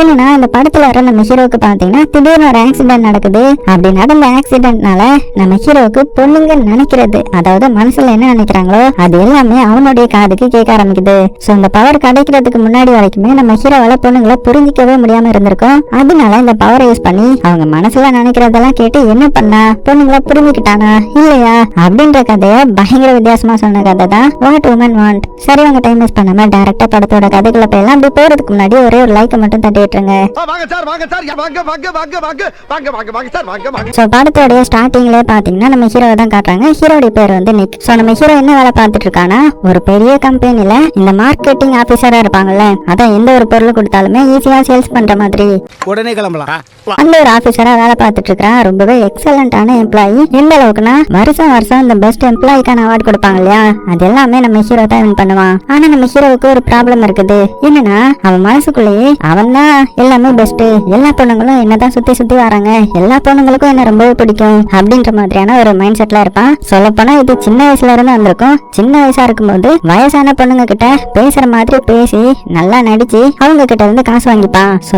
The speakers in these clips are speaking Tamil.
என்னன்னா இந்த படத்துல வர நம்ம ஹீரோக்கு பாத்தீங்கன்னா திடீர்னு ஒரு ஆக்சிடென்ட் நடக்குது அப்படி நடந்த ஆக்சிடென்ட்னால நம்ம ஹீரோவுக்கு பொண்ணுங்க நினைக்கிறது. அதாவது மனசுல என்ன நினைக்கிறாங்களோ அது எல்லாமே அவனுடைய காதுக்கு கேட்க ஆரம்பிக்குது. சோ இந்த பவர் கிடைக்கிறதுக்கு முன்னாடி வரைக்குமே நம்ம ஹீரோவால பொண்ணுங்களை புரிஞ்சிக்கவே முடியாம இருந்திருக்கும். அதனால இந்த பவரை யூஸ் பண்ணி அவங்க மனசுல நினைக்கிறதெல்லாம் கேட்டு என்ன பண்ணா? பொண்ணுங்களை புரிஞ்சுக்கிட்டானா? இல்லையா? அப்படின்ற கதைய பயங்கர வித்தியாசமா சொன்ன கதை தான் வாட் உமன் வாண்ட் சரி உங்க டைம் வேஸ்ட் பண்ணாம டேரக்டா படத்தோட கதைக்குள்ள போயெல்லாம் அப்படி போறதுக்கு முன்னாடி ஒரே ஒரு லைக் மட்டும் தட்டி விட்டுருங்க வாங்க சார் வாங்க சார். வாங்க வாங்க வாங்க வாங்க. வாங்க வாங்க வாங்க சார் வாங்க வாங்க. ஸோ படத்தோடைய ஸ்டார்டிங்ல பாத்தீங்கன்னா நம்ம ஹீரோவை தான் காட்டுறாங்க. ஹீரோடைய பேர் வந்து நிக் ஸோ நம்ம ஹீரோ என்ன வேலை பார்த்துட்டு இருக்கானா ஒரு பெரிய கம்பெனில இந்த மார்க்கெட்டிங் ஆபீசரா இருப்பாங்கல்ல. அதான் எந்த ஒரு பொருள் கொடுத்தாலுமே ஈஸியா சேல்ஸ் பண்ற மாதிரி. உடனே கிளம்பலாம். அந்த ஒரு ஆபீசரா வேலை பார்த்துட்டு இருக்கிறான். ரொம்பவே எக்ஸலண்டான எம்ப்ளாயி எந்த அளவுக்குனா வருஷம் வருஷம் இந்த பெஸ்ட் எம்ப்ளாய்க்கான அவார்டு கொடுப்பாங்க இல்லையா? அது எல்லாமே நம்ம ஹீரோ தான் வின் பண்ணுவான். ஆனா நம்ம ஹீரோவுக்கு ஒரு ப்ராப்ளம் இருக்குது. என்னன்னா அவன் மனசுக்குள்ளேயே அவன் தான் எல்லாமே பெஸ்ட் எல்லா பொண்ணுங்களும் என்னதான் சுத்தி சுத்தி வராங்க. எல்லா பொண்ணுங்களுக்கும் என்ன ரொம்பவே பிடிக்கும் அப்படின்ற மாதிரியான ஒரு மைண்ட் செட்ல இருப்பான். சொல்ல போனா இது சின்ன வயசுல இருந்து வந்திருக்கும். சின்ன வயசா இருக்கும்போது வயசான பொண்ணுங்க கிட்ட பேசுற மாதிரி பேசி நல்லா நடிச்சு அவங்க கிட்ட இருந்து காசு வாங்கிப்பான். சோ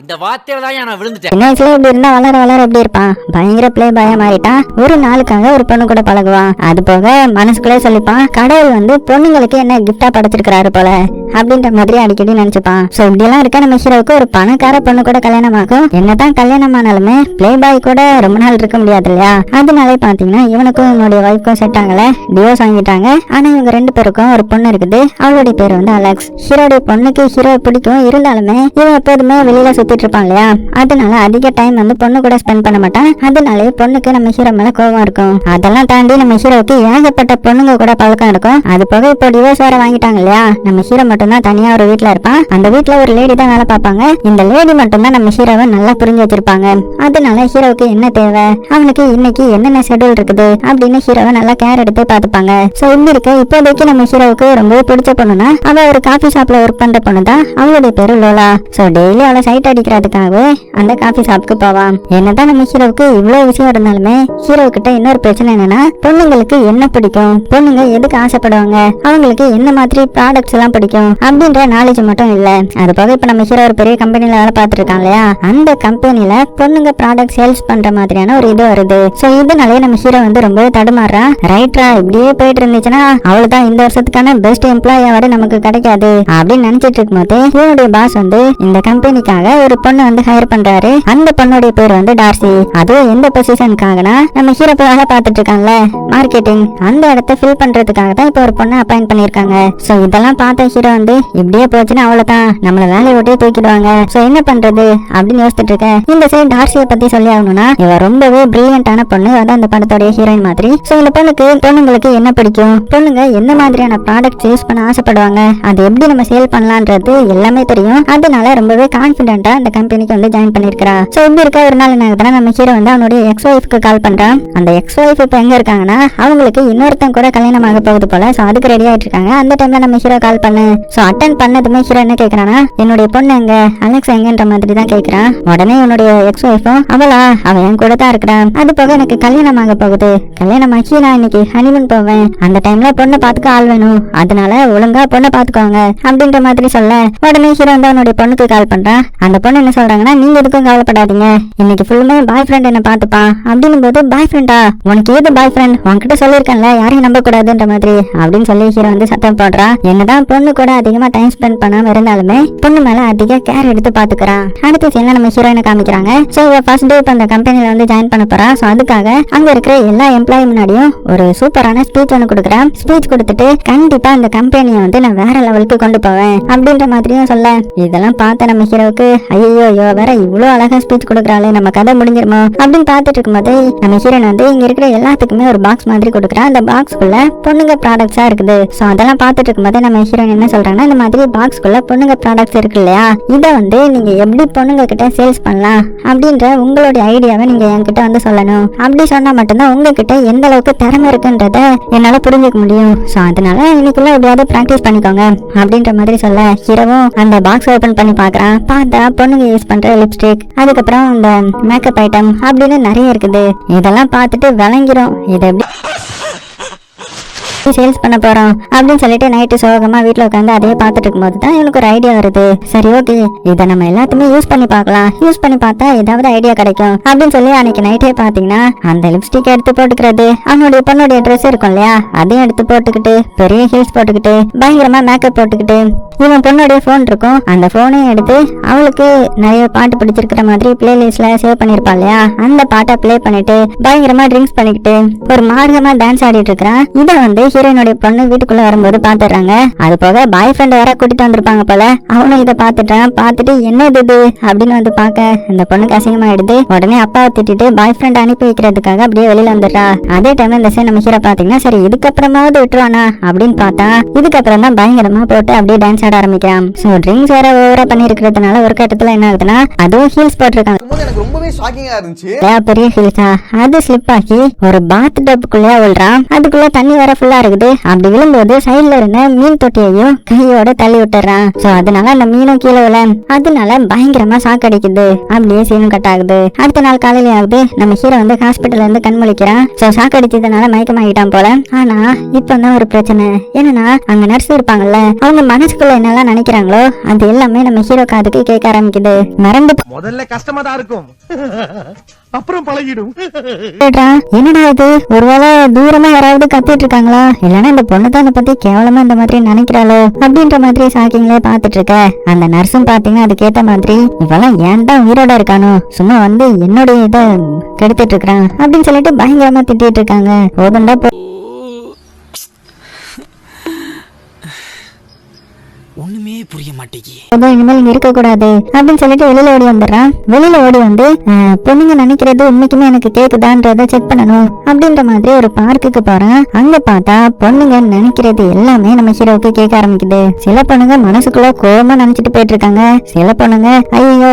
இந்த வார்த்தையில தான் நான் விழுந்துட்டேன். சின்ன வயசுல இப்படி இருந்தா வளர வளர எப்படி இருப்பான்? பயங்கர பிளே பாயா மாறிட்டான் ஒரு நாளுக்காக ஒரு பொண்ணு கூட பழகுவான். அது போக மனசுக்குள்ளே சொல்லிப்பான் கடவுள் வந்து பொண்ணுங்களுக்கு என்ன கிஃப்டா படைச்சிருக்கிறாரு போல. அப்படின்ற மாதிரி அடிக்கடி நினைச்சுப்பான். சோ இப்படி எல்லாம் இருக்க நம்ம ஹீரோவுக்கு ஒரு பணக்கார பொண்ணு கூட கல்யாணம் ஆகும் என்னதான் கல்யாணம் ஆனாலுமே பிளே பாய் கூட ரொம்ப நாள் இருக்க முடியாது இல்லையா? அதனாலே பாத்தீங்கன்னா இவனுக்கும் இவனுடைய ஒய்ஃப்க்கும் செட் ஆகல. டிவோர்ஸ் வாங்கிட்டாங்க. ஆனா இவங்க ரெண்டு பேருக்கும் ஒரு பொண்ணு இருக்குது. அவளுடைய பேர் வந்து அலெக்ஸ். ஹீரோடைய பொண்ணுக்கு ஹீரோ பிடிக்கும். இருந்தாலுமே இவன் எப்போதுமே வெளியில சுத்திட்டு இருப்பான் இல்லையா? அதனால அதிக டைம் வந்து பொண்ணு கூட ஸ்பெண்ட் பண்ண மாட்டான். அதனாலே பொண்ணுக்கு நம்ம ஹீரோ மேல கோவம் இருக்கும். அதெல்லாம் தாண்டி நம்ம ஹீரோவுக்கு ஏகப்பட்ட பொண்ணுங்க கூட பழக்கம் இருக்கும். அது போக இப்போ டிவோர்ஸ் வேற வாங்கிட்டாங்க இல்லையா? நம்ம ஹீரோ மட்டும்தான் தனியா ஒரு வீட்ல இருப்பான். அந்த வீட்ல ஒரு லேடி தான் வேலை பார்ப்பாங்க. இந்த லேடி மட்டும்தான் நம்ம ஹீரோவை நல்லா புரிஞ்சு வச்சிருப்பாங்க. அதனால ஹீரோவுக்கு என்ன தேவை? அவனுக்கு இன்னைக்கு என்னென்ன ஷெடியூல் இருக்குது? அப்படின்னு ஹீரோவை நல்லா கேர் எடுத்து பாத்துப்பாங்க சோ இப்படி இருக்க. இப்போதைக்கு நம்ம ஹீரோவுக்கு ரொம்ப பிடிச்ச பொண்ணுனா அவ ஒரு காஃபி ஷாப்ல ஒர்க் பண்ற பொண்ணு தான் அவளுடைய பேரு லோலா. சோ டெய்லி அவளை சைட் அடிக்கிறதுக்காகவே அந்த காஃபி ஷாப்புக்கு போவான். என்னதான் நம்ம ஹீரோவுக்கு இவ்வளவு விஷயம் இருந்தாலுமே ஹீரோ கிட்ட இன்னொரு பிரச்சனை என்னன்னா பொண்ணுங்களுக்கு என்ன பிடிக்கும்? பொண்ணுங்க எதுக்கு ஆசைப்படுவாங்க? அவங்களுக்கு என்ன மாதிரி ப்ராடக்ட்ஸ் எல்லாம் பிடிக்கும்? அப்படின்ற நாலேஜ் மட்டும் இல்ல. அது போக இப்ப நம்ம ஹீரோ ஒரு பெரிய கம்பெனில வேலை பார்த்துட்டு இல்லையா? அந்த கம்பெனில பொண்ணுங்க ப்ராடக்ட் சேல்ஸ் பண்ற மாதிரியான ஒரு இது வருது. சோ இதனாலே நம்ம ஹீரோ வந்து ரொம்பவே தடுமாறா. ரைட்ரா இப்படியே போயிட்டு இருந்துச்சுன்னா அவ்வளவுதான் இந்த வருஷத்துக்கான பெஸ்ட் எம்ப்ளாயி அவார்டு நமக்கு கிடைக்காது. அப்படின்னு நினைச்சிட்டு இருக்கும்போது ஹீரோடைய பாஸ் வந்து இந்த கம்பெனிக்காக ஒரு பொண்ணு வந்து ஹையர் பண்றாரு. அந்த பொண்ணுடைய பேர் வந்து டார்சி அதுவும் எந்த பொசிஷனுக்காகனா நம்ம ஹீரோ போய் வேலை பார்த்துட்டு இருக்காங்கல்ல மார்க்கெட்டிங் அந்த இடத்த ஃபில் பண்றதுக்காக தான் இப்போ ஒரு பொண்ணை அப்பாயின் பண்ணிருக்காங்க சோ இதெல்லாம் பார்த்த ஹீரோ வந்து இப்படியே போச்சுன்னா அவ்வளவுதான். நம்மள வேலையை விட்டே தூக்கிடுவாங்க. சோ என்ன பண்றது? அப்படின்னு யோசிச்சுட்டு இருக்கேன் இந்த சைடு டார்சியை பத்தி சொல்லி ஆகணும்னா இவ ரொம்பவே பிரில்லியன்டான பொண்ணு. அதான் அந்த படத்தோடைய ஹீரோயின் மாதிரி. சோ இந்த பொண்ணுக்கு பொண்ணுங்களுக்கு என்ன பிடிக்கும்? பொண்ணுங்க எந்த மாதிரியான ப்ராடக்ட் யூஸ் பண்ண ஆசைப்படுவாங்க? அது எப்படி நம்ம சேல் பண்ணலான்றது எல்லாமே தெரியும். அதனால ரொம்பவே கான்பிடென்ட்டா அந்த கம்பெனிக்கு வந்து ஜாயின் பண்ணிருக்கா சோ இப்படி இருக்க ஒரு நாள் என்ன நம்ம ஹீரோ வந்து அவனுடைய எக்ஸ் ஒய்ஃப்க்கு கால் பண்றான். அந்த எக்ஸ் ஒய்ஃப் இப்ப எங்க இருக்காங்கன்னா அவங்களுக்கு இன்னொருத்தன் கூட கல்யாணம் ஆக போகுது போல. சோ அதுக்கு ரெடி ஆயிட்டு இருக்காங்க. அந்த டைம்ல நம்ம ஹீரோ கால் பண்ணு. சோ அட்டன் பண்ணதுமே ஹீரோ என்ன கேக்குறானா? என்னுடைய பொண்ணு எங்க? அலெக்ஸ் எங்கன்ற மாதிரி தான் கேக்குறான். உடனே உன்னுடைய எக்ஸ் ஒய்ஃபும் அவளா? அவ என் கூட தான் இருக்கிறான் அது போக எனக்கு கல்யாணம் ஆக போகுது. கல்யாணம் ஆகி நான் இன்னைக்கு ஹனிமூன் போவேன். அந்த டைம்ல பொண்ணை பாத்துக்க ஆள் வேணும். அதனால ஒழுங்கா பொண்ணை பாத்துக்கோங்க அப்படின்ற மாதிரி சொல்ல உடனே ஹீரோ வந்து அவனுடைய பொண்ணுக்கு கால் பண்றான். அந்த பொண்ணு என்ன சொல்றாங்கன்னா நீங்க எதுக்கும் கவலைப்படாதீங்க. இன்னைக்கு ஃபுல்லுமே பாய் ஃப்ரெண்ட் என்ன பாத்துப்பான் அப்படின்னும் போது பாய் ஃப்ரெண்டா உனக்கு ஏது பாய் ஃப்ரெண்ட் உன்கிட்ட சொல்லியிருக்கேன்ல. யாரையும் நம்ப கூடாதுன்ற மாதிரி. அப்படின்னு சொல்லி ஹீரோ வந்து சத்தம் போடுறான். என்னதான் பொண்ணு கூட அதிகமா டைம் ஸ்பெண்ட் பண்ணாம இருந்தாலுமே பொண்ணு மேல அதிக கேர் எடுத்து பாத்துக்கிறான். அடுத்த சீன்ல நம்ம ஹீரோயினை காமிக்கிறாங்க. சோ இவ ஃபர்ஸ்ட் டே இப்ப அந்த கம்பெனில வந்து ஜாயின் பண்ண போறா. சோ அதுக்காக அங்க இருக்கிற எல்லா எம்ப்ளாயி முன்னாடியும் ஒரு சூப்பரான ஸ்பீச் ஒன்று கொடுக்குறேன். ஸ்பீச் கொடுத்துட்டு கண்டிப்பா அந்த கம்பெனியை வந்து நான் வேற லெவலுக்கு கொண்டு போவேன் அப்படின்ற மாதிரியும் சொல்ல. இதெல்லாம் பார்த்த நம்ம ஹீரோவுக்கு ஐயோ ஐயோ வேற இவ்வளவு அழகா ஸ்பீச் கொடுக்குறாளே நம்ம கதை முடிஞ்சிருமோ அப்படின்னு பார்த்துட்டு இருக்கும்போது நம்ம ஹீரோயின் வந்து இங்க இருக்கிற எல்லாத்துக்குமே ஒரு பாக்ஸ் மாதிரி கொடுக்குறா அந்த பாக்ஸ்க்குள்ள பொண்ணுங்க ப்ராடக்ட்ஸா இருக்குது. சோ அதெல்லாம் பார்த்துட்டு இருக்கும்போது நம்ம ஹீரோயின் என்ன சொல்றாங்கன்னா இந்த மாதிரி பாக்ஸ்க்குள்ள பொண்ணுங்க ப்ராடக்ட்ஸ் இருக்கு இல்லையா? இதை வந்து நீங்க எப்படி பொண்ணுங்க கிட்ட சேல்ஸ் பண்ணலாம் அப்படின்ற உங்களுடைய ஐடியாவை நீங்க என்கிட்ட வந்து சொல்லணும். அப்படி சொன்னா மட்டும்தான் உங்ககிட்ட எந்த அளவுக்கு திறமை இருக்குன்றத என்னால புரிஞ்சுக்க முடியும். சோ அதனால இன்னைக்குள்ள எப்படியாவது பிராக்டிஸ் பண்ணிக்கோங்க அப்படின்ற மாதிரி சொல்ல ஹீரோவும் அந்த பாக்ஸ் ஓபன் பண்ணி பாக்குறான் பார்த்தா பொண்ணுங்க யூஸ் பண்ற லிப்ஸ்டிக் அதுக்கப்புறம் இந்த மேக்கப் ஐட்டம் அப்படின்னு நிறைய இருக்குது. இதெல்லாம் பார்த்துட்டு விளங்கிரும். இது எப்படி சேல்ஸ் பண்ண போறோம் அப்படின்னு சொல்லிட்டு நைட்டு சோகமா வீட்டுல உட்காந்து அதே பார்த்துட்டு இருக்கும்போது தான் இவனுக்கு ஒரு ஐடியா வருது. சரி ஓகே இதை நம்ம எல்லாத்தையுமே யூஸ் பண்ணி பார்க்கலாம். யூஸ் பண்ணி பார்த்தா ஏதாவது ஐடியா கிடைக்கும் அப்படின்னு சொல்லி அன்னைக்கு நைட்டே பாத்தீங்கன்னா அந்த லிப்ஸ்டிக் எடுத்து போட்டுக்கிறது. அவனுடைய பொண்ணுடைய ட்ரெஸ் இருக்கும் இல்லையா? அதையும் எடுத்து போட்டுக்கிட்டு பெரிய ஹீல்ஸ் போட்டுக்கிட்டு பயங்கரமா மேக்கப் போட்டுக்கிட்டு இவன் பொண்ணுடைய ஃபோன் இருக்கும். அந்த போனையும் எடுத்து அவளுக்கு நிறைய பாட்டு பிடிச்சிருக்கிற மாதிரி பிளேலிஸ்ட்ல சேவ் பண்ணிருப்பா இல்லையா? அந்த பாட்டை பிளே பண்ணிட்டு பயங்கரமா ட்ரிங்க்ஸ் பண்ணிக்கிட்டு ஒரு மார்க்கமா டான்ஸ் ஆடிட்டு இருக்கிறான். இதை வந்து ஹீரோயினுடைய பொண்ணு வீட்டுக்குள்ள வரும்போது பாத்துடுறாங்க. அது போக பாய் ஃப்ரெண்ட் வேற கூட்டிட்டு வந்திருப்பாங்க போல. அவனும் இதை பாத்துட்டான் பார்த்துட்டு என்ன இது அப்படின்னு வந்து பார்க்க இந்த பொண்ணுக்கு அசிங்கமாயிடுது. உடனே அப்பாவை திட்டிட்டு பாய் ஃப்ரெண்ட் அனுப்பி வைக்கிறதுக்காக அப்படியே வெளியில வந்துடுறா அதே டைம் இந்த சைன் நம்ம ஹீரோ பாத்தீங்கன்னா சரி இதுக்கப்புறமாவது விட்டுருவானா? அப்படின்னு பார்த்தா இதுக்கப்புறம் தான் பயங்கரமா போட்டு அப்படியே டான்ஸ் ஆட ஆரம்பிக்கிறான். சோ ட்ரிங்க்ஸ் வேற ஓவரா பண்ணி இருக்கிறதுனால ஒரு கட்டத்துல என்ன ஆகுதுன்னா அதுவும் ஹீல்ஸ் போட்டிருக்காங்க. எனக்கு ரொம்பவே ஷாக்கிங்கா இருந்துச்சு. பெரிய ஹில்ஸா அது ஸ்லிப் ஆகி ஒரு பாத் டப்புக்குள்ளே விழுறான் அதுக்குள்ள தண்ணி வர ஃபுல்லா இருக்குது. அப்படி விழும்போது சைடுல இருந்த மீன் தொட்டியையும் கையோட தள்ளி விட்டுறான். சோ அதனால அந்த மீனும் கீழே விழ. அதனால பயங்கரமா சாக்கடிக்குது அப்படியே சீனும் கட் ஆகுது. அடுத்த நாள் காலையில ஆகுது நம்ம ஹீரோ வந்து ஹாஸ்பிட்டல்ல இருந்து கண் முழிக்கிறான். சோ சாக்கடிச்சதுனால மயக்கமாகிட்டான் போல. ஆனா இப்ப தான் ஒரு பிரச்சனை. என்னன்னா அங்க நர்ஸ் இருப்பாங்கல்ல அவங்க மனசுக்குள்ள என்னெல்லாம் நினைக்கிறாங்களோ அது எல்லாமே நம்ம ஹீரோ காதுக்கு கேட்க ஆரம்பிக்குது. மறந்து முதல்ல கஷ்டமா தான் இருக்கும். அப்புறம் பழகிடும். என்னடா இது? ஒருவேளை தூரமா யாராவது கத்திட்டு இருக்காங்களா? இல்லனா இந்த பொண்ணு தான் பத்தி கேவலமா இந்த மாதிரி நினைக்கிறாளோ? அப்படின்ற மாதிரி சாக்கிங்களே பாத்துட்டு இருக்க அந்த நர்ஸும் பாத்தீங்கன்னா அதுக்கேத்த மாதிரி இவெல்லாம் ஏன்டா உயிரோட இருக்கானோ? சும்மா வந்து என்னுடைய இதை கெடுத்துட்டு இருக்கான் அப்படின்னு சொல்லிட்டு பயங்கரமா திட்டிட்டு இருக்காங்க. போதும்டா ஒண்ணுமே புரிய மாட்டேங்கி. இனிமேல் இங்க இருக்க கூடாது அப்படின்னு சொல்லிட்டு வெளியில ஓடி வந்துடுறான். வெளியில ஓடி வந்து பொண்ணுங்க நினைக்கிறது உண்மைக்குமே எனக்கு கேக்குதான்றத செக் பண்ணணும் அப்படின்ற மாதிரி ஒரு பார்க்குக்கு போறான். அங்க பார்த்தா பொண்ணுங்க நினைக்கிறது எல்லாமே நம்ம ஹீரோவுக்கு கேட்க ஆரம்பிக்குது. சில பொண்ணுங்க மனசுக்குள்ள கோவமா நினைச்சிட்டு போயிட்டு இருக்காங்க சில பொண்ணுங்க ஐயோ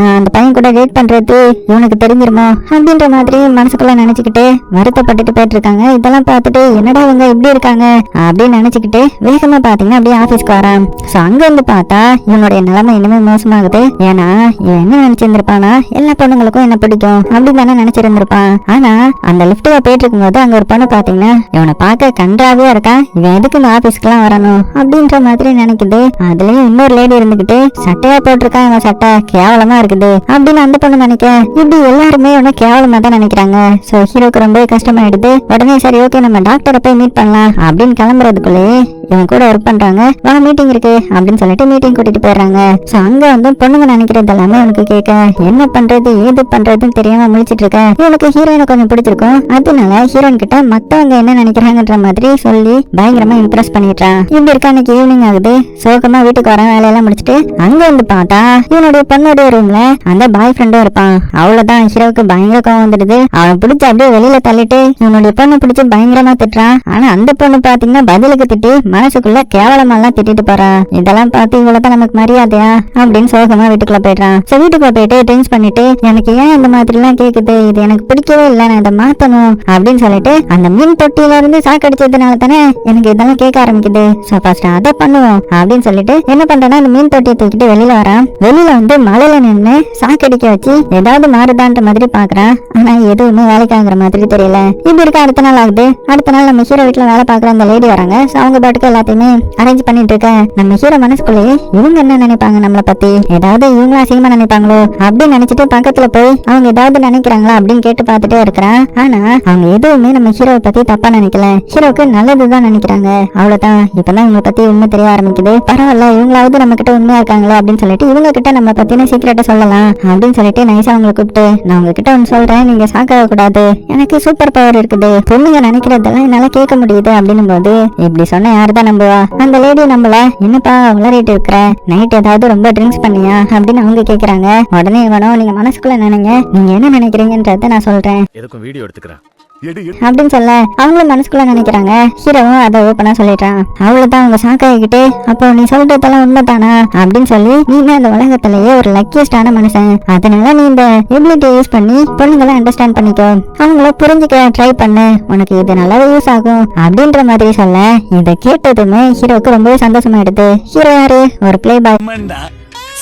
நான் அந்த பையன் கூட டேட் பண்றது இவனுக்கு தெரிஞ்சிருமோ? அப்படின்ற மாதிரி மனசுக்குள்ள நினைச்சுக்கிட்டு வருத்தப்பட்டுட்டு போயிட்டு இருக்காங்க இதெல்லாம் பார்த்துட்டு என்னடா இவங்க எப்படி இருக்காங்க? அப்படின்னு நினைச்சுக்கிட்டு வேகமா பாத்தீங்கன்னா அப்படியே ஆபீஸ்க்கு வரான். சோ அங்க வந்து பார்த்தா இவனுடைய நிலைமை இன்னுமே மோசமாகுது. ஏன்னா இவன் என்ன நினைச்சிருந்திருப்பானா எல்லா பொண்ணுங்களுக்கும் என்ன பிடிக்கும் அப்படின்னு தானே நினைச்சிருந்திருப்பான். ஆனா அந்த லிப்ட்ல போயிட்டு இருக்கும்போது அங்க ஒரு பொண்ணு பாத்தீங்கன்னா இவனை பார்க்க கன்றாவே இருக்கான் இவன் எதுக்கு இந்த ஆபீஸ்க்குலாம் வரணும்? அப்படின்ற மாதிரி நினைக்குது. அதுலயும் இன்னொரு லேடி இருந்துகிட்டு சட்டையா போட்டிருக்கான் இவன் சட்டை? கேவலமா இருக்குது. அப்படின்னு அந்த பொண்ணு நினைக்க இப்படி எல்லாருமே இவனை கேவலமா தான் நினைக்கிறாங்க. சோ ஹீரோக்கு ரொம்ப கஷ்டமாயிடுது. உடனே சரி ஓகே நம்ம டாக்டரை போய் மீட் பண்ணலாம். அப்படின்னு கிளம்புறதுக்குள்ளேயே இவன் கூட ஒர்க் பண்றாங்க. வா மீட்டிங் இருக்கு அப்படின்னு சொல்லிட்டு மீட்டிங் கூட்டிட்டு போயிடுறாங்க. சோ அங்க வந்து பொண்ணுங்க நினைக்கிறது எல்லாமே உனக்கு கேட்க என்ன பண்றது ஏது பண்றதுன்னு தெரியாம முழிச்சிட்டு இருக்க. இவனுக்கு ஹீரோயினை கொஞ்சம் பிடிச்சிருக்கும். அதனால ஹீரோயின் கிட்ட மத்தவங்க என்ன நினைக்கிறாங்கன்ற மாதிரி சொல்லி பயங்கரமா இம்ப்ரெஸ் பண்ணிடுறான் இப்படி இருக்க அன்னைக்கு ஈவினிங் ஆகுது. சோகமா வீட்டுக்கு வர வேலையெல்லாம் முடிச்சிட்டு அங்க வந்து பார்த்தா இவனுடைய பொண்ணுடைய ரூம்ல அந்த பாய் ஃப்ரெண்டும் இருப்பான். அவ்வளவுதான் ஹீரோவுக்கு பயங்கர கோவம் வந்துடுது. அவன் பிடிச்சி அப்படியே வெளியில தள்ளிட்டு இவனுடைய பொண்ணு பிடிச்சி பயங்கரமா திட்டுறான். ஆனா அந்த பொண்ணு பாத்தீங்கன்னா பதிலுக்கு திட்டி மனசுக்குள்ள கேவலமெல்லாம் திட்டிட்டு போறா. இதெல்லாம் பார்த்து இவ்வளவுதான் நமக்கு மரியாதையா? அப்படின்னு சோகமா வீட்டுக்குள்ள போயிடுறான். சோ வீட்டுக்குள்ள போயிட்டு ட்ரிங்க்ஸ் பண்ணிட்டு எனக்கு ஏன் இந்த மாதிரி எல்லாம் கேக்குது? இது எனக்கு பிடிக்கவே இல்லை நான் இதை மாத்தணும். அப்படின்னு சொல்லிட்டு அந்த மீன் தொட்டியில இருந்து சாக்கடிச்சதுனால தானே எனக்கு இதெல்லாம் கேட்க ஆரம்பிக்குது. சோ ஃபர்ஸ்ட் அதை பண்ணுவோம். அப்படின்னு சொல்லிட்டு என்ன பண்றேன்னா அந்த மீன் தொட்டியை தூக்கிட்டு வெளியில வரான். வெளியில வந்து மலையில நின்னு சாக்கடிக்க வச்சு ஏதாவது மாறுதான்ற மாதிரி பாக்குறான் ஆனா எதுவுமே வேலைக்கு ஆகுற மாதிரி தெரியல. இப்படி இருக்க அடுத்த நாள் ஆகுது. அடுத்த நாள் நம்ம ஹீரோ வீட்டுல வேலை பாக்குற அந்த லேடி வராங்க. சோ அவங்க பாட்டுக்கு எல்லாத்தையுமே அரேஞ்ச் பண்ணிட்டு இருக்க. நம்ம ஹீரோ மனசுக்குள்ளேயே இவங்க என்ன நினைப்பாங்க நம்மள பத்தி? ஏதாவது இவங்களா அசிங்கமா நினைப்பாங்களோ? அப்படின்னு நினைச்சிட்டு பக்கத்துல போய் அவங்க ஏதாவது நினைக்கிறாங்களா அப்படின்னு கேட்டு பார்த்துட்டே இருக்கிறான். ஆனா அவங்க எதுவுமே நம்ம ஹீரோவை பத்தி தப்பா நினைக்கல. ஹீரோவுக்கு நல்லதுதான் நினைக்கிறாங்க. அவ்வளவுதான். இப்பதான் இவங்க பத்தி உண்மை தெரிய ஆரம்பிக்குது. பரவாயில்ல இவங்களாவது நம்ம கிட்ட உண்மையா இருக்காங்களா அப்படின்னு சொல்லிட்டு இவங்க கிட்ட நம்ம பத்தின சீக்கிரட்டை சொல்லலாம். அப்படின்னு சொல்லிட்டு நைசா அவங்களை கூப்பிட்டு நான் உங்ககிட்ட ஒன்று சொல்றேன். நீங்க சாக்காக கூடாது. எனக்கு சூப்பர் பவர் இருக்குது. பொண்ணுங்க நினைக்கிறதெல்லாம் என்னால கேட்க முடியுது. அப்படின்னும் போது இப்படி சொன்ன யாரு யாருதான் நம்புவா. அந்த லேடி நம்மள என்னப்பா உளறிட்டு இருக்கிற? நைட் ஏதாவது ரொம்ப ட்ரிங்க்ஸ் பண்ணியா? அப்படின்னு அவங்க கேக்குறாங்க. உடனே இவனோ நீங்க மனசுக்குள்ள நினைங்க. நீங்க என்ன நினைக்கிறீங்கன்றத நான் சொல்றேன். எதுக்கும் வீடியோ எடுத்துக்கிறேன். அப்படின்னு சொல்ல அவங்களும் மனசுக்குள்ள நினைக்கிறாங்க. ஹீரோவும் அதை ஓப்பனா சொல்லிட்டான் அவ்வளவுதான் அவங்க சாக்காயிக்கிட்டு அப்போ நீ சொல்றதெல்லாம் உண்மைதானா? அப்படின்னு சொல்லி நீ தான் இந்த உலகத்திலேயே ஒரு லக்கியஸ்டான மனுஷன். அதனால நீ இந்த எபிலிட்டி யூஸ் பண்ணி பொண்ணுங்களை அண்டர்ஸ்டாண்ட் பண்ணிக்கோ. அவங்கள புரிஞ்சுக்க ட்ரை பண்ணு. உனக்கு இது நல்லாவே யூஸ் ஆகும். அப்படின்ற மாதிரி சொல்ல இதை கேட்டதுமே ஹீரோவுக்கு ரொம்பவே சந்தோஷமாயிடுது ஹீரோ யாரு? ஒரு பிளே பாய்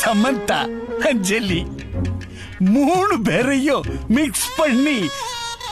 சமந்தா அஞ்சலி மூணு பேரையும் மிக்ஸ் பண்ணி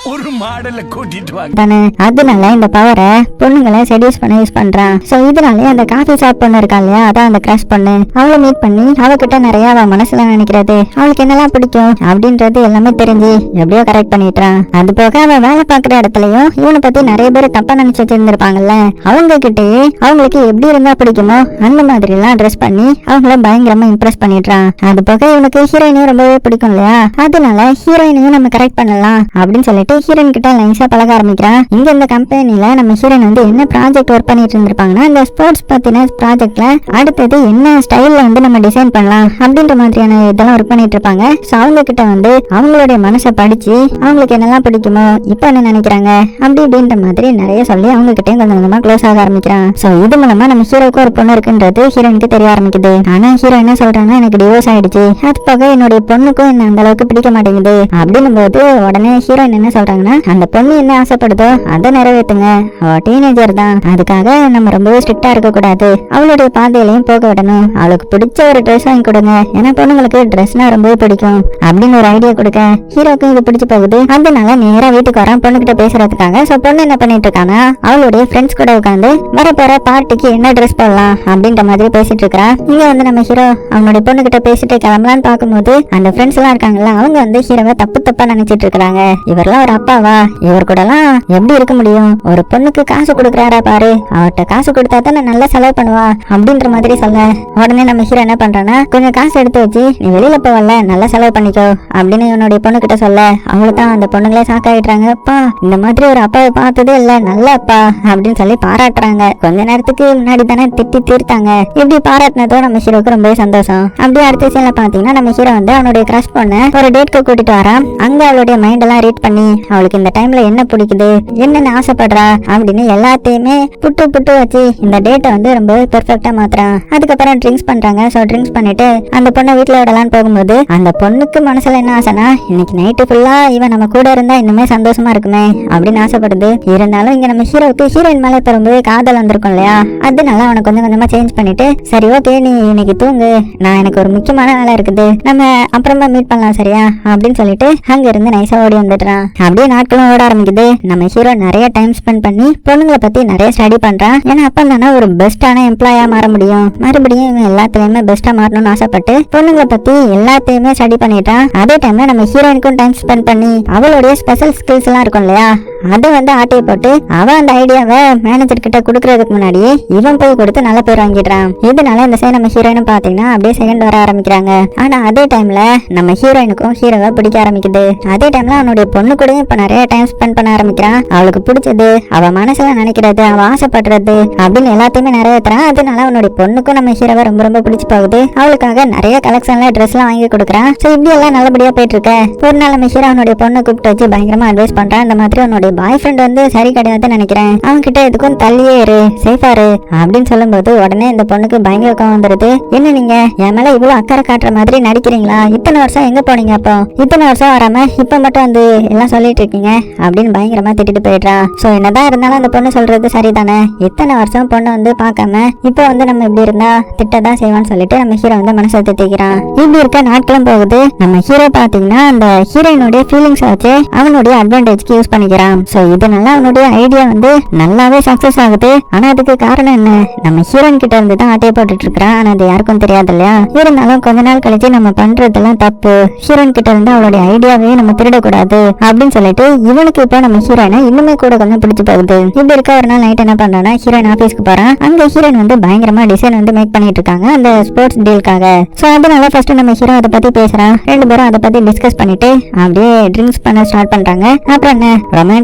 ஒரு மாடல கூட்டிட்டு வாங்க. தானே? அதனால இந்த பவரை பொண்ணுங்களை செடியூஸ் பண்ண யூஸ் பண்றான். சோ இதனாலே அந்த காஃபி ஷாப் பொண்ணு இருக்கா இல்லையா? அதான் அந்த கிரஷ் பொண்ணு. அவளை மீட் பண்ணி அவகிட்ட நிறைய அவ மனசுல நினைக்கிறது. அவளுக்கு என்னெல்லாம் பிடிக்கும் அப்படின்றது எல்லாமே தெரிஞ்சு எப்படியோ கரெக்ட் பண்ணிட்டான் அது போக அவ வேலை பாக்குற இடத்துலயும் இவனை பத்தி நிறைய பேர் தப்பா நினைச்சு வச்சிருந்திருப்பாங்கல்ல. அவங்க கிட்டயே அவங்களுக்கு எப்படி இருந்தா பிடிக்குமோ அந்த மாதிரி எல்லாம் ட்ரெஸ் பண்ணி அவங்கள பயங்கரமா இம்ப்ரெஸ் பண்ணிடுறான். அது போக இவனுக்கு ஹீரோயினையும் ரொம்பவே பிடிக்கும் இல்லையா? அதனால ஹீரோயினையும் நம்ம கரெக்ட் பண்ணலாம் அப்படின்னு சொல்லிட்டு ஹீரோயின் கிட்ட லைன்ஸா பழக ஆரம்பிக்கிறான் இங்க இந்த கம்பெனில நம்ம ஹீரன் வந்து என்ன ப்ராஜெக்ட் ஒர்க் பண்ணிட்டு இருந்திருப்பாங்கன்னா இந்த ஸ்போர்ட்ஸ் பத்தின ப்ராஜெக்ட்ல அடுத்தது என்ன ஸ்டைல்ல வந்து நம்ம டிசைன் பண்ணலாம் அப்படின்ற மாதிரியான இதெல்லாம் ஒர்க் பண்ணிட்டு இருப்பாங்க. சோ அவங்க கிட்ட வந்து அவங்களுடைய மனசை படிச்சு அவங்களுக்கு என்னெல்லாம் பிடிக்குமோ இப்போ என்ன நினைக்கிறாங்க அப்படி இப்படின்ற மாதிரி நிறைய சொல்லி அவங்க கிட்டயும் கொஞ்சம் கொஞ்சமா க்ளோஸ் ஆக ஆரம்பிக்கிறான். சோ இது மூலமா நம்ம ஹீரோக்கு ஒரு பொண்ணு இருக்குன்றது ஹீரோனுக்கு தெரிய ஆரம்பிக்குது. ஆனா ஹீரோ என்ன சொல்றாங்கன்னா எனக்கு டிவோர்ஸ் ஆயிடுச்சு. அது போக என்னுடைய பொண்ணுக்கும் என்ன அந்த அளவுக்கு பிடிக்க மாட்டேங்குது. அப்படின்னும் போது உடனே ஹீரோயின் என்ன சொல்றாங்கன்னா அந்த பொண்ணு என்ன ஆசைப்படுதோ அதை நிறைவேத்துங்க அவ டீனேஜர் தான். அதுக்காக நம்ம ரொம்பவே ஸ்ட்ரிக்டா இருக்க கூடாது அவளுடைய பாதையிலையும் போக விடணும். அவளுக்கு பிடிச்ச ஒரு ட்ரெஸ் வாங்கி கொடுங்க. ஏன்னா பொண்ணுங்களுக்கு ட்ரெஸ்னா ரொம்பவே பிடிக்கும். அப்படின்னு ஒரு ஐடியா கொடுக்க ஹீரோக்கும் இது பிடிச்சு போகுது. அதனால நேரா வீட்டுக்கு வரான் பொண்ணுகிட்ட பேசுறதுக்காக சோ பொண்ணு என்ன பண்ணிட்டு இருக்காங்க அவளுடைய ஃப்ரெண்ட்ஸ் கூட உட்காந்து வரப்போற பார்ட்டிக்கு என்ன ட்ரெஸ் போடலாம் அப்படின்ற மாதிரி பேசிட்டு இருக்கா இங்க வந்து நம்ம ஹீரோ அவனுடைய பொண்ணு கிட்ட பேசிட்டு கிளம்பலான்னு பார்க்கும்போது அந்த ஃப்ரெண்ட்ஸ் எல்லாம் இருக்காங்கல்ல அவங்க வந்து ஹீரோவை தப்பு தப்பா நினைச்சிட்டு இருக்காங்க இவரெல்லாம் ஒரு அப்பாவா? இவர் கூடலாம் எப்படி இருக்க முடியும்? ஒரு பொண்ணுக்கு காசு கொடுக்குறாரா பாரு. அவர்கிட்ட காசு கொடுத்தா தானே நல்லா செலவு பண்ணுவா. அப்படின்ற மாதிரி சொல்ல. உடனே நம்ம ஹீரோ என்ன பண்றானா கொஞ்சம் காசு எடுத்து வச்சு நீ வெளியில போவல நல்லா செலவு பண்ணிக்கோ. அப்படின்னு இவனுடைய பொண்ணு கிட்ட சொல்ல. அவங்கள தான் அந்த பொண்ணுங்களே சாக்காயிடுறாங்க அப்பா இந்த மாதிரி ஒரு அப்பாவை பார்த்ததே இல்ல. நல்ல அப்பா. அப்படின்னு சொல்லி பாராட்டுறாங்க. கொஞ்ச நேரத்துக்கு முன்னாடி தானே திட்டி தீர்த்தாங்க. இப்படி பாராட்டினதோ நம்ம ஹீரோக்கு ரொம்பவே சந்தோஷம். அப்படியே அடுத்த சீன்ல பாத்தீங்கன்னா நம்ம ஹீரோ வந்து அவனுடைய கிரஷ் பொண்ணு ஒரு டேட்க்கு கூட்டிட்டு வரான். அங்க அவளுடைய மைண்ட் எல்லாம் ரீட் பண்ணி அவளுக்கு இந்த டைம்ல என்ன பிடிக்குது என்னென்ன ஆசைப்படுறா அப்படின்னு எல்லாத்தையுமே புட்டு புட்டு வச்சு இந்த டேட்டை வந்து ரொம்ப பெர்ஃபெக்டா மாத்துறான். அதுக்கப்புறம் ட்ரிங்க்ஸ் பண்றாங்க. ஸோ ட்ரிங்க்ஸ் பண்ணிட்டு அந்த பொண்ணை வீட்டுல விடலான்னு போகும்போது அந்த பொண்ணுக்கு மனசுல என்ன ஆசைனா இன்னைக்கு நைட்டு ஃபுல்லா இவன் நம்ம கூட இருந்தா இன்னுமே சந்தோஷமா இருக்குமே அப்படின்னு ஆசைப்படுது. இருந்தாலும் இங்க நம்ம ஹீரோவுக்கு ஹீரோயின் மேல இப்ப ரொம்பவே காதல் வந்திருக்கும் இல்லையா? அதனால அவனை கொஞ்சம் கொஞ்சமா சேஞ்ச் பண்ணிட்டு சரி ஓகே நீ இன்னைக்கு தூங்கு. நான் எனக்கு ஒரு முக்கியமான வேலை இருக்குது. நம்ம அப்புறமா மீட் பண்ணலாம் சரியா? அப்படின்னு சொல்லிட்டு அங்க இருந்து நைசா ஓடி வந்துடுறான். அப்படியே நாட்களும் ஓட ஆரம்பிக்குது. நம்ம ஹீரோ நிறைய டைம் ஸ்பெண்ட் பண்ணி பொண்ணுங்களை பத்தி நிறைய ஸ்டடி பண்றான். ஏன்னா அப்ப தானே ஒரு பெஸ்டான எம்ப்ளாயா மாற முடியும். மறுபடியும் இவன் எல்லாத்துலயுமே பெஸ்டா மாறணும்னு ஆசைப்பட்டு பொண்ணுங்களை பத்தி எல்லாத்தையுமே ஸ்டடி பண்ணிட்டான் அதே டைம்ல நம்ம ஹீரோயினுக்கும் டைம் ஸ்பெண்ட் பண்ணி அவளுடைய ஸ்பெஷல் ஸ்கில்ஸ் எல்லாம் இருக்கும் இல்லையா? அது வந்து ஆட்டையை போட்டு அவன் அந்த ஐடியாவை மேனேஜர் கிட்ட கொடுக்கறதுக்கு முன்னாடி இவன் போய் கொடுத்து நல்ல பேர் வாங்கிடுறான். இதனால இந்த சைடு நம்ம ஹீரோயினும் பாத்தீங்கன்னா அப்படியே செகண்ட் வர ஆரம்பிக்கிறாங்க. ஆனா அதே டைம்ல நம்ம ஹீரோயினுக்கும் ஹீரோவை பிடிக்க ஆரம்பிக்குது. அதே டைம்ல அவனுடைய பொண்ணு கூடயும் இப்ப நிறைய டைம் ஸ்பெண்ட் பண்ண ஆரம்பிக்கிறான். அவளுக்கு பிடிச்சது அவ மனசுல நினைக்கிறது அவ ஆசைப்படுறது அப்படின்னு எல்லாத்தையுமே நிறைவேற்றுறான் அதனால அவனுடைய பொண்ணுக்கும் நம்ம ஹீரோவை ரொம்ப ரொம்ப பிடிச்சு போகுது. அவளுக்காக நிறைய கலெக்ஷன்ல ட்ரெஸ் எல்லாம் வாங்கி கொடுக்குறான். சோ இப்படி எல்லாம் நல்லபடியா போயிட்டு இருக்க. ஒரு நாள் நம்ம ஹீரோ அவனுடைய பொண்ணை கூப்பிட்டு வச்சு பயங்கரமா அட்வைஸ் பண்றான். இந்த மாதிரி உன்னுடைய பாய் ஃப்ரெண்ட் வந்து சரி கிடையாதுன்னு நினைக்கிறேன். அவன் கிட்ட எதுக்கும் தள்ளியே இரு. சேஃபா இரு. அப்படின்னு சொல்லும்போது உடனே இந்த பொண்ணுக்கு பயங்கர கோவம் வந்துருது. என்ன நீங்க? என் மேல இவ்வளவு அக்கறை காட்டுற மாதிரி நடிக்கிறீங்களா? இத்தனை வருஷம் எங்க போனீங்க அப்போ? இத்தனை வருஷம் வராம இப்ப மட்டும் வந்து எல்லாம் சொல்லிட்டு இருக்கீங்க? அப்படின்னு பயங்கரமா திட்டிட்டு போயிடுறா. சோ என்னதான் இருந்தாலும் அந்த பொண்ணு சொல்றது சரிதானே? இத்தனை வருஷம் பொண்ணு வந்து பார்க்காம இப்போ வந்து நம்ம இப்படி இருந்தா திட்டதான் செய்வான்னு சொல்லிட்டு நம்ம ஹீரோ வந்து மனசை திட்டிக்கிறான் இப்படி இருக்க நாட்களும் போகுது. நம்ம ஹீரோ பாத்தீங்கன்னா அந்த ஹீரோயினுடைய ஃபீலிங்ஸ் வச்சு அவனுடைய அட்வான்டேஜ்க்கு யூஸ் பண்ணிக்கிறான். ஸோ இதனால அவனுடைய ஐடியா வந்து நல்லாவே சக்சஸ் ஆகுது. ஆனா அதுக்கு காரணம் என்ன? நம்ம ஹீரோன் கிட்ட இருந்து தான் ஆட்டையை போட்டுட்டு இருக்கிறான் ஆனா அது யாருக்கும் தெரியாது இல்லையா? இருந்தாலும் கொஞ்ச நாள் கழிச்சு நம்ம பண்றதெல்லாம் தப்பு. ஹீரோன் கிட்ட இருந்து அவளுடைய ஐடியாவே நம்ம திருடக்கூடாது அப்படின்னு சொல்லிட்டு இவனுக்கு இப்போ நம்ம ஹீரோயினை இன்னுமே கூட கொஞ்சம் பிடிச்சு போகுது. இப்படி இருக்க ஒரு நாள் நைட் என்ன பண்றானா ஹீரோயின் ஆபீஸ்க்கு போறான். அங்க ஹீரோயின் வந்து பயங்கரமா டிசைன் வந்து மேக் பண்ணிட்டு இருக்காங்க அந்த ஸ்போர்ட்ஸ் டீலுக்காக சோ அதனால ஃபர்ஸ்ட் நம்ம ஹீரோ அதை பத்தி பேசுறான். ரெண்டு பேரும் அதை பத்தி டிஸ்கஸ் பண்ணிட்டு அப்படியே ட்ரிங்க்ஸ் பண்ண ஸ்டார்ட் பண்றாங்க. அப்புறம் என்ன?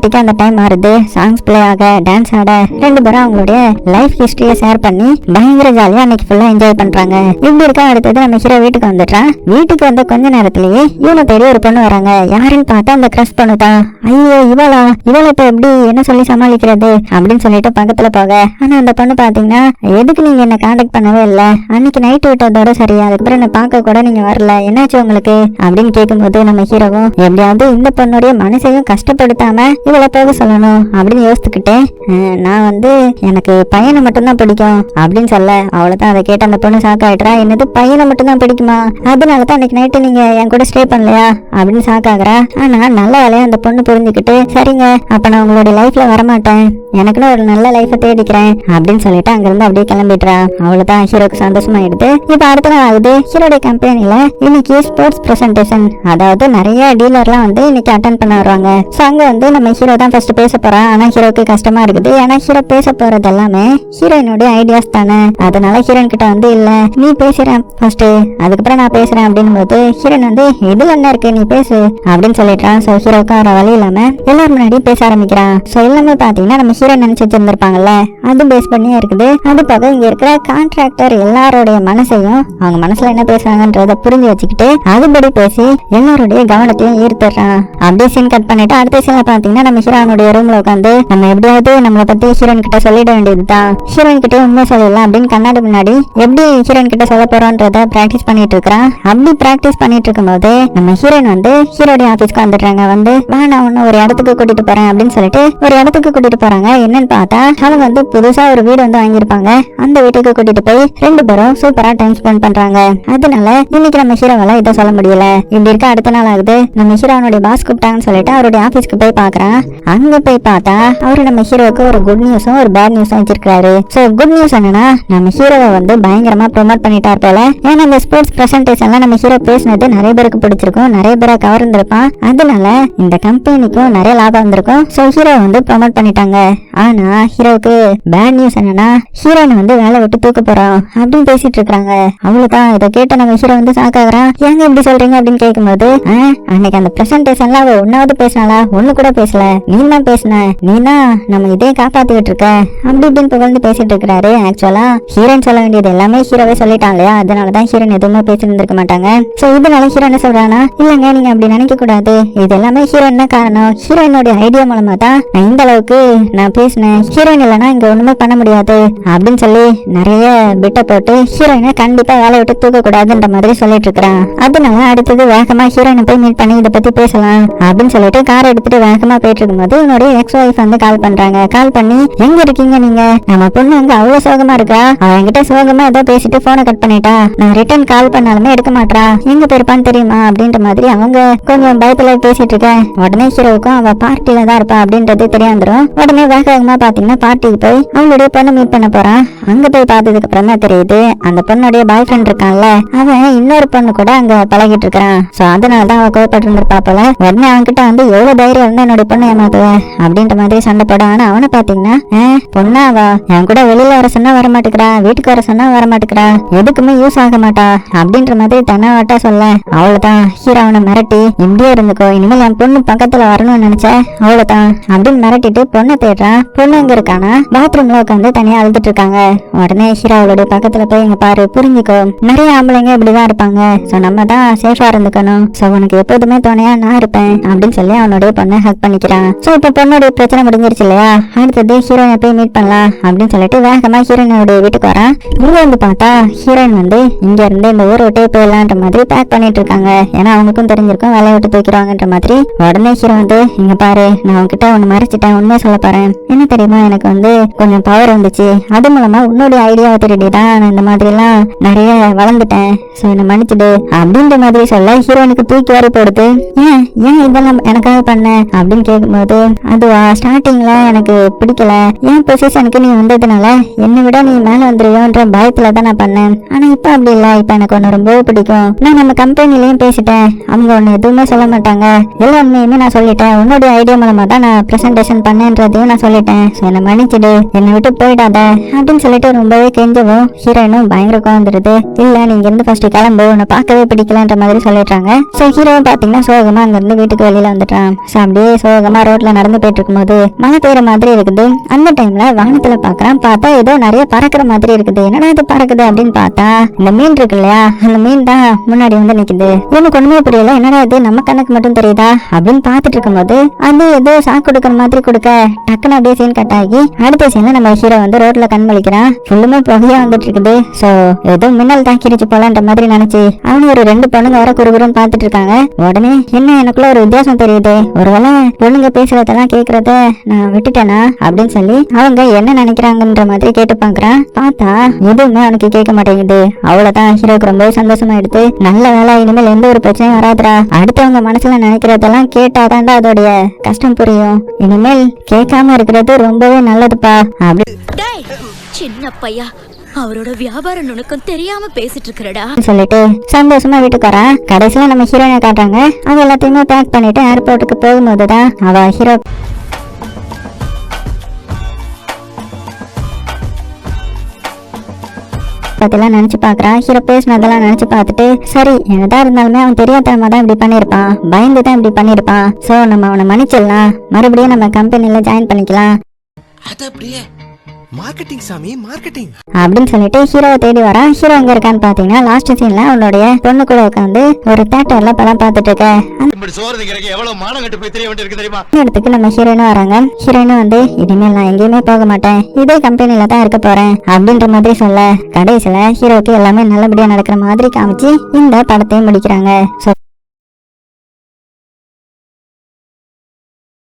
ரொமான்டிக்கா அந்த டைம் மாறுது. சாங்ஸ் பிளே ஆக டான்ஸ் ஆட ரெண்டு பேரும் அவங்களுடைய லைஃப் ஹிஸ்டரிய ஷேர் பண்ணி பயங்கர ஜாலியா அன்னைக்கு ஃபுல்லா என்ஜாய் பண்றாங்க. இப்படி இருக்க அடுத்தது நம்ம ஹீரோ வீட்டுக்கு வந்துட்டான். வீட்டுக்கு வந்த கொஞ்ச நேரத்திலேயே இவனை பெரிய ஒரு பொண்ணு வராங்க. யாருன்னு பார்த்தா அந்த கிரஷ் பொண்ணு ஐயோ இவளா? இவளை இப்ப எப்படி என்ன சொல்லி சமாளிக்கிறது? அப்படின்னு சொல்லிட்டு பக்கத்துல போக. ஆனா அந்த பொண்ணு பாத்தீங்கன்னா எதுக்கு நீங்க என்ன காண்டாக்ட் பண்ணவே இல்ல? அன்னைக்கு நைட் விட்டதோட சரி அதுக்கப்புறம் என்ன பார்க்க கூட நீங்க வரல. என்னாச்சு உங்களுக்கு? அப்படின்னு கேட்கும்போது நம்ம ஹீரோவும் எப்படியாவது இந்த பொண்ணுடைய மனசையும் கஷ்டப்படுத்தாம இவ வளர்ப்பாக போக சொல்லணும் அப்படின்னு யோசித்துக்கிட்டேன். நான் வந்து எனக்கு பையனை மட்டும்தான் பிடிக்கும் அப்படின்னு சொல்ல அவ்வளோதான் அதை கேட்டு அந்த பொண்ணு ஷாக் ஆயிடுறா. என்னது பையனை மட்டும்தான் பிடிக்குமா? அதனால தான் அன்னைக்கு நைட்டு நீங்க என் கூட ஸ்டே பண்ணலையா? அப்படின்னு ஷாக் ஆகுறா. ஆனா நல்ல வேலையாக அந்த பொண்ணு புரிஞ்சுக்கிட்டு சரிங்க அப்போ நான் உங்களுடைய லைஃப்ல வரமாட்டேன். எனக்குன்னு ஒரு நல்ல லைஃப்பை தேடிக்கிறேன் அப்படின்னு சொல்லிட்டு அங்கிருந்து அப்படியே கிளம்பிடுறா. அவ்வளோதான் ஹீரோக்கு சந்தோஷமாயிடுது. இப்போ அடுத்த நாள் ஆகுது. ஹீரோடைய கம்பெனியில் இன்னைக்கு ஸ்போர்ட்ஸ் ப்ரெசன்டேஷன் அதாவது நிறைய டீலர்லாம் வந்து இன்னைக்கு அட்டன் பண்ண வருவாங்க. ஸோ அங்க வந்து நம்ம ஹீரோ தான் ஃபர்ஸ்ட் பேச போறான். ஆனா ஹீரோக்கு கஷ்டமா இருக்குது. ஏன்னா ஹீரோ பேச போறது எல்லாமே ஹீரோயினுடைய ஐடியாஸ் தானே. அதனால ஹீரோயின் கிட்ட வந்து இல்ல நீ பேசுறேன் ஃபர்ஸ்ட் அதுக்கப்புறம் நான் பேசுறேன். அப்படின்னு போது ஹீரோயின் வந்து இதுல என்ன இருக்கு? நீ பேசு. அப்படின்னு சொல்லிட்டான் சோ ஹீரோக்கு வர வழி இல்லாம எல்லாரும் முன்னாடியும் பேச ஆரம்பிக்கிறான். சோ எல்லாமே பாத்தீங்கன்னா நம்ம ஹீரோ நினைச்சு வச்சிருந்திருப்பாங்கல்ல? அது பேஸ் பண்ணியே இருக்குது. அது போக இங்க இருக்கிற கான்ட்ராக்டர் எல்லாருடைய மனசையும் அவங்க மனசுல என்ன பேசுறாங்கன்றத புரிஞ்சு வச்சுக்கிட்டு அதுபடி பேசி எல்லாருடைய கவனத்தையும் ஈர்த்துறான். அப்படியே சீன் கட் பண்ணிட்டு அடுத்த சீன்ல பாத்தீங்கன்னா நம்ம ஹீரோனுடைய ரூம்ல உட்காந்து நம்ம எப்படியாவது நம்மளை பத்தி ஹீரோன் கிட்ட சொல்லிட வேண்டியதுதான். ஹீரோயின் கிட்ட உண்மை சொல்லலாம் அப்படின்னு கண்ணாடி முன்னாடி எப்படி ஹீரோயின் கிட்ட சொல்ல போறோன்றத பிராக்டிஸ் பண்ணிட்டு இருக்கிறான். அப்படி பிராக்டிஸ் பண்ணிட்டு இருக்கும்போது நம்ம ஹீரோயின் வந்து ஹீரோடைய ஆபீஸ்க்கு வந்துடுறாங்க. வந்து வா நான் உன்னை ஒரு இடத்துக்கு கூட்டிட்டு போறேன் அப்படின்னு சொல்லிட்டு ஒரு இடத்துக்கு கூட்டிட்டு போறாங்க. என்னன்னு பார்த்தா அவங்க வந்து புதுசா ஒரு வீடு வந்து வாங்கியிருப்பாங்க. அந்த வீட்டுக்கு கூட்டிட்டு போய் ரெண்டு பேரும் சூப்பரா டைம் ஸ்பெண்ட் பண்றாங்க. அதனால இன்னைக்கு நம்ம ஹீரோவால இதை சொல்ல முடியல. இப்படி இருக்க அடுத்த நாள் ஆகுது. நம்ம ஹீரோனுடைய பாஸ் கூப்பிட்டாங்கன்னு சொல்லிட்டு அவருடைய ஆபீஸ்க்கு போய் பாக்குறான் அங்க போய் பார்த்தா அவரு நம்ம ஹீரோவுக்கு ஒரு குட் நியூஸும் ஒரு பேட் நியூஸும் வச்சிருக்காரு சோ குட் நியூஸ் என்னன்னா நம்ம ஹீரோவை வந்து பயங்கரமா ப்ரொமோட் பண்ணிட்டார் போல. ஏன்னா இந்த ஸ்போர்ட்ஸ் பிரசன்டேஷன்ல நம்ம ஹீரோ பேசினது நிறைய பேருக்கு பிடிச்சிருக்கும் நிறைய பேரை கவர்ந்திருப்பான் அதனால இந்த கம்பெனிக்கும் நிறைய லாபம் வந்திருக்கும். சோ ஹீரோ வந்து ப்ரொமோட் பண்ணிட்டாங்க. ஆனா ஹீரோவுக்கு பேட் நியூஸ் என்னன்னா ஹீரோனை வந்து வேலை விட்டு தூக்க போறோம் அப்படின்னு பேசிட்டு இருக்காங்க. அவ்வளவுதான். இதை கேட்டு நம்ம ஹீரோ வந்து சாக்காகிறான் ஏங்க இப்படி சொல்றீங்க அப்படின்னு கேட்கும்போது அன்னைக்கு அந்த பிரசன்டேஷன்ல அவ ஒன்னாவது பேசினாலா ஒண்ணு கூட பேசல. நீ தான் பேசின. நீனா நம்ம இதே காப்பாத்திக்கிட்டு இருக்க. அப்படி இப்படின்னு புகழ்ந்து பேசிட்டு இருக்கிறாரு. ஆக்சுவலா ஹீரோயின் சொல்ல வேண்டியது எல்லாமே ஹீரோவே சொல்லிட்டான் இல்லையா? அதனாலதான் ஹீரோயின் எதுவுமே பேசிட்டு பேசியிருந்திருக்க மாட்டாங்க. சோ இதனால ஹீரோ என்ன சொல்றானா இல்லங்க நீங்க அப்படி நினைக்க கூடாது. இது எல்லாமே ஹீரோயின் தான் காரணம். ஹீரோயினோட ஐடியா மூலமா தான் நான் இந்த அளவுக்கு நான் பேசினேன். ஹீரோயின் இல்லைன்னா இங்க ஒண்ணுமே பண்ண முடியாது. அப்படின்னு சொல்லி நிறைய பிட்ட போட்டு ஹீரோயினை கண்டிப்பா வேலை விட்டு தூக்க கூடாதுன்ற மாதிரி சொல்லிட்டு இருக்கிறான். அதனால அடுத்தது வேகமா ஹீரோயினை போய் மீட் பண்ணி இதை பத்தி பேசலாம் அப்படின்னு சொல்லிட்டு கார் எடுத்துட்டு வேகமா போயிட்டு இருக்கும்போது என்னுடைய எக்ஸ் ஒய்ஃப் வந்து கால் பண்றாங்க. கால் பண்ணி எங்க இருக்கீங்க நீங்க? நம்ம பொண்ணு வந்து அவ்வளவு சோகமா இருக்கா? அவ என்கிட்ட சோகமா ஏதோ பேசிட்டு போனை கட் பண்ணிட்டா. நான் ரிட்டர்ன் கால் பண்ணாலுமே எடுக்க மாட்டா எங்க போயிருப்பான்னு தெரியுமா? அப்படின்ற மாதிரி அவங்க கொஞ்சம் பயத்துல பேசிட்டு இருக்கேன். உடனே ஹீரோவுக்கும் அவ பார்ட்டில தான் இருப்பா அப்படின்றது தெரிய வந்துடும் உடனே வேக வேகமா பாத்தீங்கன்னா பார்ட்டிக்கு போய் அவளுடைய பொண்ணு மீட் பண்ண போறான். அங்க போய் பார்த்ததுக்கு அப்புறம் தான் தெரியுது அந்த பொண்ணுடைய பாய் ஃப்ரெண்ட் இருக்கான்ல. அவன் இன்னொரு பொண்ணு கூட அங்க பழகிட்டு இருக்கான் சோ அதனால தான் அவ கோவப்பட்டு இருந்திருப்பா போல. உடனே அவன்கிட்ட வந்து எவ்வளவு தைரியம் இருந்தா என்னோட பொண்ணு ஏமாத்துவ அப்படின்ற மாதிரி சண்டை போட ஆனா அவனை பாத்தீங்கன்னா பொண்ணாவா பொண்ணா என் கூட வெளியில வர சொன்னா வர மாட்டேங்கிறா வீட்டுக்கு வர சொன்னா வர மாட்டேங்கிறா எதுக்குமே யூஸ் ஆக மாட்டா. அப்படின்ற மாதிரி தன்னவாட்டா சொல்ல அவ்வளவுதான் ஹீரோ அவனை மிரட்டி இப்படியே இருந்துக்கோ. இனிமேல் என் பொண்ணு பக்கத்துல வரணும்னு நினைச்ச அவ்வளவுதான் அப்படின்னு மிரட்டிட்டு பொண்ணை தேடுறான் பொண்ணு எங்க இருக்கானா பாத்ரூம்ல உட்காந்து தனியா அழுதுட்டு இருக்காங்க. உடனே ஹீரோ அவளுடைய பக்கத்துல போய் இங்க பாரு புரிஞ்சுக்கோ. நிறைய ஆம்பளைங்க இப்படிதான் இருப்பாங்க. சோ நம்ம தான் சேஃபா இருந்துக்கணும். சோ உனக்கு எப்போதுமே துணையா நான் இருப்பேன். அப்படின்னு சொல்லி அவனுடைய பொண்ணை ஹக் பண்ணிக்கிறான் சோ இப்ப பொண்ணுடைய பிரச்சனை முடிஞ்சிருச்சு இல்லையா? அடுத்தது ஹீரோயினை போய் மீட் பண்ணலாம் அப்படின்னு சொல்லிட்டு வேகமா ஹீரோயினுடைய வீட்டுக்கு வரான். இங்க வந்து பார்த்தா ஹீரோயின் வந்து இங்க இருந்து இந்த ஊரை விட்டே போயிடலான்ற மாதிரி பேக் பண்ணிட்டு இருக்காங்க. ஏன்னா அவங்களுக்கும் தெரிஞ்சிருக்கும் வேலையை விட்டு தூக்கிடுவாங்கன்ற மாதிரி. உடனே ஹீரோ வந்து இங்க பாரு நான் உன்கிட்ட ஒண்ணு மறைச்சிட்டேன் உண்மையை சொல்ல போறேன். என்ன தெரியுமா? எனக்கு வந்து கொஞ்சம் பவர் வந்துச்சு. அது மூலமா உன்னுடைய ஐடியாவை திருடி தான் நான் இந்த மாதிரி எல்லாம் நிறைய வளர்ந்துட்டேன். சோ என்ன மன்னிச்சுடு அப்படின்ற மாதிரி சொல்ல ஹீரோனுக்கு தூக்கி வாரி போடுது. ஏன்? ஏன் இதெல்லாம் எனக்காக பண்ண? அப்படின்னு இருக்கும்போது அதுவா ஸ்டார்டிங்ல எனக்கு பிடிக்கல. என் பொசிஷனுக்கு நீ வந்ததுனால? என்னை விட நீ மேல வந்துருவோன்ற பயத்துல தான் நான் பண்ணேன். ஆனா இப்ப அப்படி இல்ல. இப்ப எனக்கு ஒன்னு ரொம்ப பிடிக்கும். நான் நம்ம கம்பெனிலயும் பேசிட்டேன். அவங்க ஒன்னு எதுவுமே சொல்ல மாட்டாங்க. எல்லா உண்மையுமே நான் சொல்லிட்டேன். உன்னோட ஐடியா மூலமா தான் நான் பிரசன்டேஷன் பண்ணேன்றதையும் நான் சொல்லிட்டேன். என்ன மன்னிச்சிடு. என்னை விட்டு போயிடாத. அப்படின்னு சொல்லிட்டு ரொம்பவே கெஞ்சவும் ஹீரோயினும் பயங்கர கோவந்துருது இல்ல நீங்க இருந்து ஃபர்ஸ்ட் கிளம்பு. உன்னை பார்க்கவே பிடிக்கலன்ற மாதிரி சொல்லிடுறாங்க. சோ ஹீரோவும் பாத்தீங்கன்னா சோகமா அங்க இருந்து வீட்டுக்கு வெளியில வந்துட்டான். சோ அப்படியே சோகமா ரோட்ல நடந்து போயிட்டு இருக்கும்போது மழை பெய்யற மாதிரி இருக்குது. அந்த டைம்ல வானத்துல பாக்குறான். பார்த்தா ஏதோ நிறைய பறக்குற மாதிரி இருக்குது. என்னடா இது பறக்குது அப்படின்னு பார்த்தா இந்த மீன் இருக்கு இல்லையா? அந்த மீன் தான் முன்னாடி வந்து நிக்குது. இவனுக்கு ஒண்ணுமே புரியல. என்னடா இது? நம்ம கணக்கு மட்டும் தெரியுதா? அப்படின்னு பாத்துட்டு இருக்கும்போது அது ஏதோ சாக்கு கொடுக்கற மாதிரி கொடுக்க டக்குன்னு அப்படியே சீன் கட் ஆகி அடுத்த சீன்ல நம்ம ஹீரோ வந்து ரோட்ல கண் முழிக்கிறான் ஃபுல்லுமே புகையா வந்துட்டு இருக்குது. சோ ஏதோ மின்னல் தாக்கிடுச்சு போலன்ற மாதிரி நினைச்சு அவனு ஒரு ரெண்டு பொண்ணுங்க வர குறுகுறுன்னு பாத்துட்டு இருக்காங்க. உடனே என்ன எனக்குள்ள ஒரு வித்தியாசம் தெரியுது. ஒருவேளை பொண்ணுங்க அவங்க பேசுறதெல்லாம் கேக்குறத நான் விட்டுட்டேனா? அப்படின்னு சொல்லி அவங்க என்ன நினைக்கிறாங்கன்ற மாதிரி கேட்டு பாக்குறான். பார்த்தா எதுவுமே அவனுக்கு கேட்க மாட்டேங்குது. அவ்வளவுதான் ஹீரோக்கு ரொம்ப சந்தோஷமா எடுத்து நல்ல வேலை இனிமேல் எந்த ஒரு பிரச்சனையும் வராதுடா. அடுத்தவங்க மனசுல நினைக்கிறதெல்லாம் கேட்டாதான்டா அதோடைய கஷ்டம் புரியும். இனிமேல் கேட்காம இருக்கிறது ரொம்பவே நல்லதுப்பா. அப்படி சின்ன பையா. அவரோட வியாபார நுணுக்கம் தெரியாம பேசிட்டு இருக்கிறடா. சொல்லிட்டு சந்தோஷமா வீட்டுக்கு வரா கடைசியில நம்ம ஹீரோயினை காட்டுறாங்க. அவ எல்லாத்தையுமே பேக் பண்ணிட்டு ஏர்போர்ட்டுக்கு போகும்போது தான் அவ ஹீரோ பத்திலாம் நினைச்சு பாக்குறா. ஹீரோ பேசினதெல்லாம் நினைச்சு பார்த்துட்டு சரி என்னதான் இருந்தாலுமே அவன் தெரியாதனமா தான் இப்படி பண்ணிருப்பான் பயந்து தான் இப்படி பண்ணிருப்பான் சோ நம்ம அவனை மன்னிச்சிடலாம். மறுபடியும் நம்ம கம்பெனில ஜாயின் பண்ணிக்கலாம். அது அப்படியே மார்க்கெட்டிங் சாமி மார்க்கெட்டிங் அப்படின்னு சொல்லிட்டு ஹீரோவை தேடி வரா ஹீரோ எங்க இருக்கான்னு பாத்தீங்கன்னா லாஸ்ட் சீன்ல அவனுடைய பொண்ணு கூட உட்காந்து ஒரு தேட்டர்ல படம் பார்த்துட்டு இருக்க. அந்த இப்படி சோறு திங்கிறக்கு எவ்வளவு மானம் கட்டு போய் தெரிய வேண்டியிருக்கு தெரியுமா? இடத்துக்கு நம்ம ஹீரோயினும் வராங்க. ஹீரோயினும் வந்து இனிமேல் நான் எங்கேயுமே போக மாட்டேன். இதே கம்பெனில தான் இருக்க போறேன். அப்படின்ற மாதிரி சொல்ல கடைசியில ஹீரோக்கு எல்லாமே நல்லபடியா நடக்கிற மாதிரி காமிச்சு இந்த படத்தையும் முடிக்கிறாங்க.